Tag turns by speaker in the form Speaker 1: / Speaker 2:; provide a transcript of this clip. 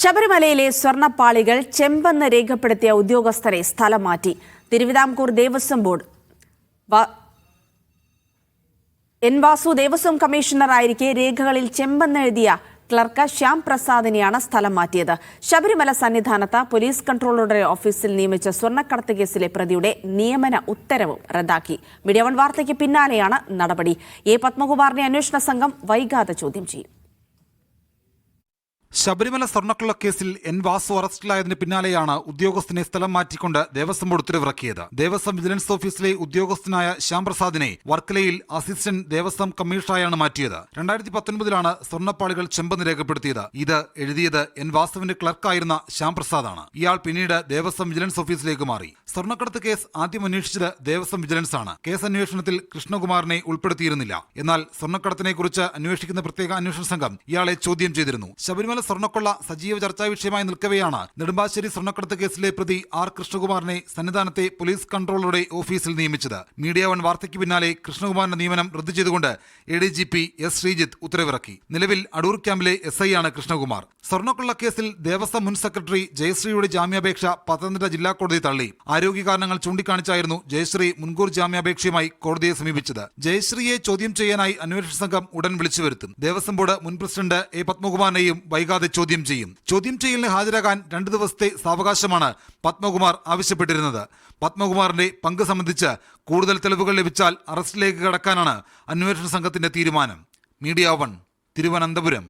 Speaker 1: ശബരിമലയിലെ സ്വർണപ്പാളികൾ ചെമ്പെന്ന് രേഖപ്പെടുത്തിയ ഉദ്യോഗസ്ഥരെ സ്ഥലം മാറ്റി. തിരുവിതാംകൂർ ദേവസ്വം ബോർഡ് എൻ വാസു ദേവസ്വം കമ്മീഷണറായിരിക്കെ രേഖകളിൽ ചെമ്പെന്നെഴുതിയ ക്ലർക്ക് ശ്യാം പ്രസാദിനെയാണ് സ്ഥലം മാറ്റിയത്. ശബരിമല സന്നിധാനത്ത് പോലീസ് കൺട്രോളറുടെ ഓഫീസിൽ നിയമിച്ച സ്വർണക്കടത്ത് കേസിലെ പ്രതിയുടെ നിയമന ഉത്തരവും റദ്ദാക്കി. മീഡിയ വൺ വാർത്തയ്ക്ക് പിന്നാലെയാണ് നടപടി. എ പത്മകുമാറിനെ അന്വേഷണ സംഘം വൈകാതെ ചോദ്യം ചെയ്യും.
Speaker 2: ശബരിമല സ്വർണക്കുള്ള കേസിൽ എൻ വാസു അറസ്റ്റിലായതിന് പിന്നാലെയാണ് ഉദ്യോഗസ്ഥനെ സ്ഥലം മാറ്റിക്കൊണ്ട് ദേവസ്വം ബോർഡ് ഉത്തരവിറക്കിയത്. ദേവസ്വം വിജിലൻസ് ഓഫീസിലെ ഉദ്യോഗസ്ഥനായ ശ്യാം പ്രസാദിനെ വർക്കലയിൽ അസിസ്റ്റന്റ് ദേവസ്വം കമ്മീഷണറായാണ് മാറ്റിയത്. രണ്ടായിരത്തി പത്തൊൻപതിലാണ് സ്വർണപ്പാളികൾ ചെമ്പെന്ന് രേഖപ്പെടുത്തിയത്. ഇത് എഴുതിയത് എൻ വാസുവിന്റെ ക്ലർക്കായിരുന്ന ശ്യാം പ്രസാദാണ് ഇയാൾ പിന്നീട് ദേവസ്വം വിജിലൻസ് ഓഫീസിലേക്ക് മാറി. സ്വർണക്കടത്ത് കേസ് ആദ്യം അന്വേഷിച്ചത് ദേവസ്വം വിജിലൻസ് ആണ് കേസ് അന്വേഷണത്തിൽ കൃഷ്ണകുമാറിനെ ഉൾപ്പെടുത്തിയിരുന്നില്ല. എന്നാൽ സ്വർണക്കടത്തിനെ കുറിച്ച് അന്വേഷിക്കുന്ന പ്രത്യേക അന്വേഷണ സംഘം ഇയാളെ ചോദ്യം ചെയ്തിരുന്നു. ശബരിമല സ്വർണക്കൊള്ള സജീവ ചർച്ചാ വിഷയമായി നിൽക്കവെയാണ് നെടുമ്പാശ്ശേരി സ്വർണക്കടത്ത് കേസിലെ പ്രതി ആർ കൃഷ്ണകുമാറിനെ സന്നിധാനത്തെ പോലീസ് കൺട്രോളറുടെ ഓഫീസിൽ നിയമിച്ചത്. മീഡിയ വൺ വാർത്തയ്ക്ക് പിന്നാലെ കൃഷ്ണകുമാറിന്റെ നിയമനം റദ്ദു ചെയ്തുകൊണ്ട് A D G P S Sreejith ഉത്തരവിറക്കി. നിലവിൽ അടൂർ ക്യാമ്പിലെ എസ് ഐ ആണ് കൃഷ്ണകുമാർ. സ്വർണക്കൊള്ള കേസിൽ ദേവസ്വം മുൻ സെക്രട്ടറി ജയശ്രീയുടെ ജാമ്യാപേക്ഷ പത്തനംതിട്ട ജില്ലാ കോടതി തള്ളി. ആരോഗ്യ കാരണങ്ങൾ ചൂണ്ടിക്കാണിച്ചായിരുന്നു ജയശ്രീ മുൻകൂർ ജാമ്യാപേക്ഷയുമായി കോടതിയെ സമീപിച്ചത്. ജയശ്രീയെ ചോദ്യം ചെയ്യാനായി അന്വേഷണ സംഘം ഉടൻ വിളിച്ചു വരുത്തും. ദേവസ്വം ബോർഡ് മുൻ പ്രസിഡന്റ് എ പത്മകുമാറിനെയും വൈകാതെ ചോദ്യം ചെയ്യും. ചോദ്യം ചെയ്യലിന് ഹാജരാകാൻ രണ്ട് ദിവസത്തെ സാവകാശമാണ് പത്മകുമാർ ആവശ്യപ്പെട്ടിരുന്നത്. പത്മകുമാറിന്റെ പങ്ക് സംബന്ധിച്ച് കൂടുതൽ തെളിവുകൾ ലഭിച്ചാൽ അറസ്റ്റിലേക്ക് കടക്കാനാണ് അന്വേഷണ സംഘത്തിന്റെ തീരുമാനം. Media one Thiruvananthapuram.